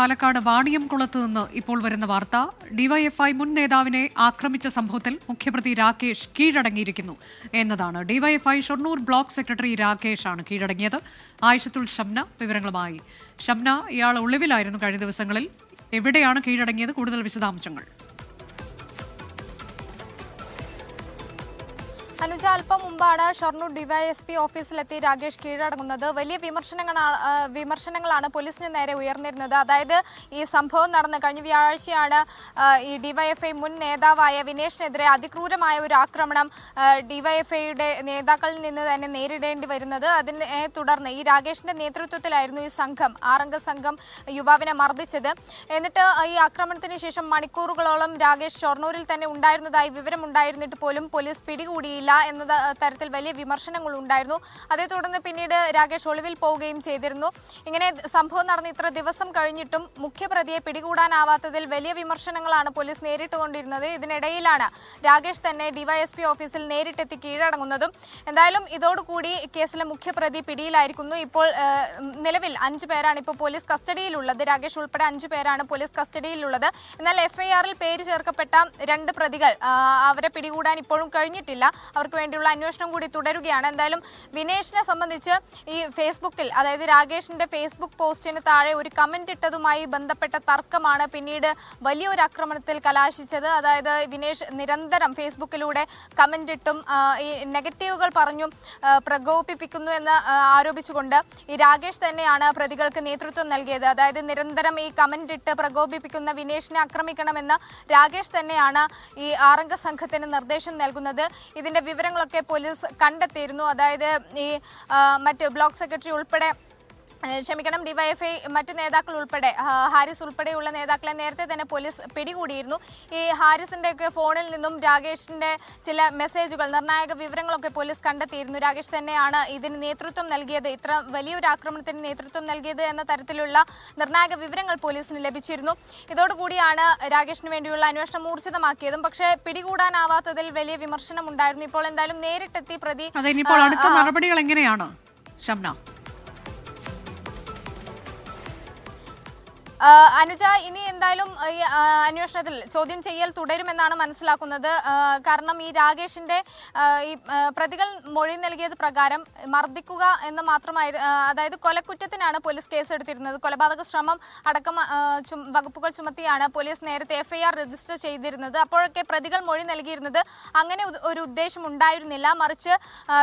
പാലക്കാട് വാണിയംകുളത്ത് നിന്ന് ഇപ്പോൾ വരുന്ന വാർത്ത. ഡിവൈഎഫ്ഐ മുൻ നേതാവിനെ ആക്രമിച്ച സംഭവത്തിൽ മുഖ്യപ്രതി രാകേഷ് കീഴടങ്ങിയിരിക്കുന്നു എന്നതാണ്. DYFI Shoranur block secretary Rakesh ആണ് കീഴടങ്ങിയത്. ആയിഷത്തുൽ ഷംന വിവരങ്ങളുമായി. ഷംന ഇയാൾ ഒളിവിലായിരുന്നു കഴിഞ്ഞ ദിവസങ്ങളിൽ. എവിടെയാണ് കീഴടങ്ങിയത്? കൂടുതൽ വിശദാംശങ്ങൾ. അനുജ അല്പം മുമ്പാണ് ഷൊർണൂർ ഡിവൈഎസ്പി ഓഫീസിലെത്തി രാകേഷ് കീഴടങ്ങുന്നത്. വലിയ വിമർശനങ്ങളാണ് വിമർശനങ്ങളാണ് പോലീസിന് നേരെ ഉയർന്നിരുന്നത്. അതായത് ഈ സംഭവം നടന്ന് കഴിഞ്ഞ വ്യാഴാഴ്ചയാണ് ഈ ഡിവൈഎഫ്ഐ മുൻ നേതാവായ വിനേഷിനെതിരെ അതിക്രൂരമായ ഒരു ആക്രമണം ഡിവൈഎഫ്ഐയുടെ നേതാക്കളിൽ നിന്ന് തന്നെ നേരിടേണ്ടി വരുന്നത്. അതിനെ തുടർന്ന് ഈ രാകേഷിന്റെ നേതൃത്വത്തിലായിരുന്നു ഈ സംഘം ആറംഗ സംഘം യുവാവിനെ മർദ്ദിച്ചത്. എന്നിട്ട് ഈ ആക്രമണത്തിന് ശേഷം മണിക്കൂറുകളോളം രാകേഷ് ഷൊർണൂരിൽ തന്നെ ഉണ്ടായിരുന്നതായി വിവരമുണ്ടായിരുന്നിട്ട് പോലും പോലീസ് പിടികൂടിയില്ല. എന്ന തരത്തിൽ വലിയ വിമർശനങ്ങൾ ഉണ്ടായിരുന്നു അതേ തുടർന്ന് പിന്നീട് രാകേഷ് ഒളിവിൽ പോവുകയും ചെയ്തിരുന്നു. ഇങ്ങനെ സംഭവം നടന്ന് ഇത്ര ദിവസം കഴിഞ്ഞിട്ടും മുഖ്യപ്രതിയെ പിടികൂടാനാവാത്തതിൽ വലിയ വിമർശനങ്ങളാണ് പോലീസ് നേരിട്ടുകൊണ്ടിരുന്നത്. ഇതിനിടയിലാണ് രാകേഷ് തന്നെ ഡിവൈഎസ്പി ഓഫീസിൽ നേരിട്ടെത്തി കീഴടങ്ങുന്നതും. എന്തായാലും ഇതോടുകൂടി കേസിലെ മുഖ്യപ്രതി പിടിയിലായിരിക്കുന്നു. ഇപ്പോൾ നിലവിൽ അഞ്ചു പേരാണ് ഇപ്പോൾ പോലീസ് കസ്റ്റഡിയിലുള്ളത്. രാകേഷ് ഉൾപ്പെടെ അഞ്ചു പേരാണ് പോലീസ് കസ്റ്റഡിയിലുള്ളത്. എന്നാൽ എഫ്ഐആറിൽ പേര് ചേർക്കപ്പെട്ട രണ്ട് പ്രതികൾ അവരെ പിടികൂടാൻ ഇപ്പോഴും കഴിഞ്ഞിട്ടില്ല. അവർക്ക് വേണ്ടിയുള്ള അന്വേഷണം കൂടി തുടരുകയാണ്. എന്തായാലും വിനേഷിനെ സംബന്ധിച്ച് ഈ ഫേസ്ബുക്കിൽ അതായത് രാകേഷിന്റെ ഫേസ്ബുക്ക് പോസ്റ്റിന് താഴെ ഒരു കമന്റ് ഇട്ടതുമായി ബന്ധപ്പെട്ട തർക്കമാണ് പിന്നീട് വലിയൊരു ആക്രമണത്തിൽ കലാശിച്ചത്. അതായത് വിനേഷ് നിരന്തരം ഫേസ്ബുക്കിലൂടെ കമന്റ് ഇട്ടും ഈ നെഗറ്റീവുകൾ പറഞ്ഞും പ്രകോപിപ്പിക്കുന്നു എന്ന് ആരോപിച്ചുകൊണ്ട് ഈ രാകേഷ് തന്നെയാണ് പ്രതികൾക്ക് നേതൃത്വം നൽകിയത്. അതായത് നിരന്തരം ഈ കമന്റ് ഇട്ട് പ്രകോപിപ്പിക്കുന്ന വിനേഷിനെ ആക്രമിക്കണമെന്ന് രാകേഷ് തന്നെയാണ് ഈ ആറംഗ സംഘത്തിന് നിർദ്ദേശം നൽകുന്നത്. ഇതിന്റെ വിവരങ്ങളൊക്കെ പോലീസ് കണ്ടെത്തിയിരുന്നു. അതായത് ഈ മറ്റ് ബ്ലോക്ക് സെക്രട്ടറി ഉൾപ്പെടെ ക്ഷമിക്കണം ഡിവൈഎഫ്ഐ മറ്റ് നേതാക്കൾ ഉൾപ്പെടെ ഹാരിസ് ഉൾപ്പെടെയുള്ള നേതാക്കളെ നേരത്തെ തന്നെ പോലീസ് പിടികൂടിയിരുന്നു. ഈ ഹാരിസിന്റെ ഒക്കെ ഫോണിൽ നിന്നും രാകേഷിന്റെ ചില മെസ്സേജുകൾ നിർണായക വിവരങ്ങളൊക്കെ പോലീസ് കണ്ടെത്തിയിരുന്നു. രാകേഷ് തന്നെയാണ് ഇതിന് നേതൃത്വം നൽകിയത്. ഇത്ര വലിയൊരു ആക്രമണത്തിന് നേതൃത്വം നൽകിയത് എന്ന തരത്തിലുള്ള നിർണായക വിവരങ്ങൾ പോലീസിന് ലഭിച്ചിരുന്നു. ഇതോടുകൂടിയാണ് രാകേഷിന് വേണ്ടിയുള്ള അന്വേഷണം ഊർജിതമാക്കിയതും. പക്ഷേ പിടികൂടാനാവാത്തതിൽ വലിയ വിമർശനം ഉണ്ടായിരുന്നു ഇപ്പോൾ എന്തായാലും നേരിട്ടെത്തി പ്രതി അടുത്ത നടപടികൾ എങ്ങനെയാണ് ഷംന? അനുജ ഇനി എന്തായാലും ഈ അന്വേഷണത്തിൽ ചോദ്യം ചെയ്യൽ തുടരുമെന്നാണ് മനസ്സിലാക്കുന്നത്. കാരണം ഈ രാകേഷിന്റെ ഈ പ്രതികൾ മൊഴി നൽകിയത് പ്രകാരം മർദ്ദിക്കുക എന്ന് മാത്രമായി അതായത് കൊലക്കുറ്റത്തിനാണ് പോലീസ് കേസ് എടുത്തിരുന്നത് കൊലപാതക ശ്രമം അടക്കം വകുപ്പുകൾ ചുമത്തിയാണ് പോലീസ് നേരത്തെ എഫ്ഐആർ രജിസ്റ്റർ ചെയ്തിരുന്നത്. അപ്പോഴൊക്കെ പ്രതികൾ മൊഴി നൽകിയിരുന്നത് അങ്ങനെ ഒരു ഉദ്ദേശം ഉണ്ടായിരുന്നില്ല. മറിച്ച്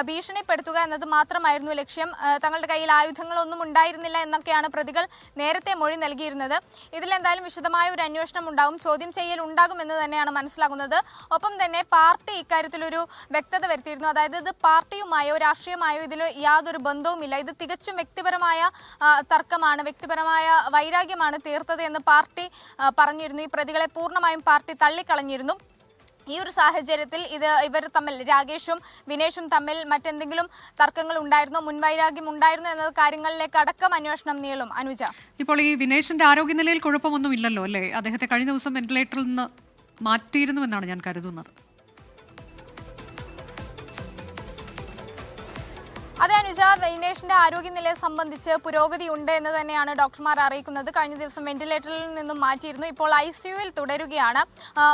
ഭീഷണിപ്പെടുത്തുക എന്നത് മാത്രമായിരുന്നു ലക്ഷ്യം. തങ്ങളുടെ കയ്യിൽ ആയുധങ്ങളൊന്നും ഉണ്ടായിരുന്നില്ല എന്നൊക്കെയാണ് പ്രതികൾ നേരത്തെ മൊഴി നൽകിയിരുന്നത്. ഇതിലെന്തായാലും വിശദമായ ഒരു അന്വേഷണം ഉണ്ടാകും ചോദ്യം ചെയ്യൽ ഉണ്ടാകുമെന്ന് തന്നെയാണ് മനസ്സിലാകുന്നത്. ഒപ്പം തന്നെ പാർട്ടി ഇക്കാര്യത്തിലൊരു വ്യക്തത വരുത്തിയിരുന്നു. അതായത് ഇത് പാർട്ടിയുമായോ രാഷ്ട്രീയമായോ ഇതിൽ യാതൊരു ബന്ധവുമില്ല. ഇത് തികച്ചും വ്യക്തിപരമായ തർക്കമാണ്. വ്യക്തിപരമായ വൈരാഗ്യമാണ് തീർത്തത് എന്ന് പാർട്ടി പറഞ്ഞിരുന്നു. ഈ പ്രതികളെ പൂർണമായും പാർട്ടി തള്ളിക്കളഞ്ഞിരുന്നു. ഈ ഒരു സാഹചര്യത്തിൽ ഇത് ഇവർ തമ്മിൽ രാകേഷും വിനേഷും തമ്മിൽ മറ്റെന്തെങ്കിലും തർക്കങ്ങൾ ഉണ്ടായിരുന്നോ? മുൻവൈരാഗ്യം ഉണ്ടായിരുന്നോ എന്ന കാര്യങ്ങളിലേക്ക് അടക്കം അന്വേഷണം നീളും. അനുജ. ഇപ്പോൾ ഈ വിനേഷിന്റെ ആരോഗ്യനിലയിൽ കുഴപ്പമൊന്നും ഇല്ലല്ലോ അല്ലേ? അദ്ദേഹത്തെ കഴിഞ്ഞ ദിവസം വെന്റിലേറ്ററിൽ നിന്ന് മാറ്റിയിരുന്നു എന്നാണ് ഞാൻ കരുതുന്നത്. അതെ അനുജ വിനേഷിന്റെ ആരോഗ്യനില സംബന്ധിച്ച് പുരോഗതി ഉണ്ട് എന്ന് തന്നെയാണ് ഡോക്ടർമാർ അറിയിക്കുന്നത്. കഴിഞ്ഞ ദിവസം വെന്റിലേറ്ററിൽ നിന്നും മാറ്റിയിരുന്നു. ഇപ്പോൾ ഐ സിയുവിൽ തുടരുകയാണ്.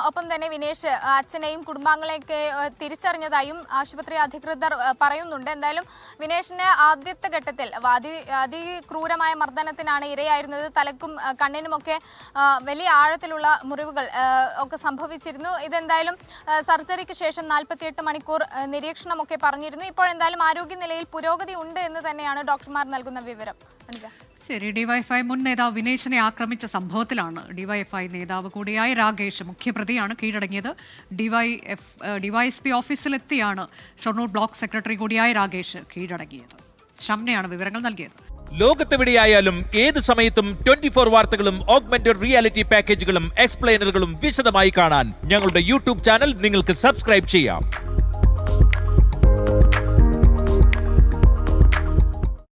ഒപ്പം തന്നെ വിനേഷ് അച്ഛനെയും കുടുംബാംഗങ്ങളെയൊക്കെ തിരിച്ചറിഞ്ഞതായും ആശുപത്രി അധികൃതർ പറയുന്നുണ്ട്. എന്തായാലും വിനേഷിന് ആദ്യത്തെ ഘട്ടത്തിൽ അതി അതിക്രൂരമായ മർദ്ദനത്തിനാണ് ഇരയായിരുന്നത്. തലക്കും കണ്ണിനുമൊക്കെ വലിയ ആഴത്തിലുള്ള മുറിവുകൾ ഒക്കെ സംഭവിച്ചിരുന്നു. ഇതെന്തായാലും സർജറിക്ക് ശേഷം നാൽപ്പത്തിയെട്ട് മണിക്കൂർ നിരീക്ഷണമൊക്കെ പറഞ്ഞിരുന്നു. ഇപ്പോൾ എന്തായാലും ആരോഗ്യനിലയിൽ പുരോഗതി ഉണ്ട് എന്ന് തന്നെയാണ് ഡോക്ടർമാർ നൽകുന്ന വിവരം. ശരി ഡിവൈഎഫ്ഐ മുൻ നേതാവ് വിനേഷിനെ ആക്രമിച്ച സംഭവത്തിലാണ് ഡിവൈഎഫ്ഐ നേതാവ് കൂടിയായ രാകേഷ് മുഖ്യപ്രതിയാണ് കീഴടങ്ങിയത്. ഡിവൈഎഫ് ഡിവൈഎസ്പി ഓഫീസിലെത്തിയാണ് ഷൊർണൂർ ബ്ലോക്ക് സെക്രട്ടറി കൂടിയായ രാകേഷ് കീഴടങ്ങിയത്. ഷംനയാണ് വിവരങ്ങൾ നൽകിയത്. ലോകത്തെവിടെയായാലും ഏത് സമയത്തും ട്വന്റി ഫോർ വാർത്തകളും ഓഗ്മെന്റഡ് റിയാലിറ്റി പാക്കേജുകളും എക്സ്പ്ലെയിനറുകളും വിശദമായി കാണാൻ ഞങ്ങളുടെ യൂട്യൂബ് ചാനൽ നിങ്ങൾക്ക് സബ്സ്ക്രൈബ് ചെയ്യാം.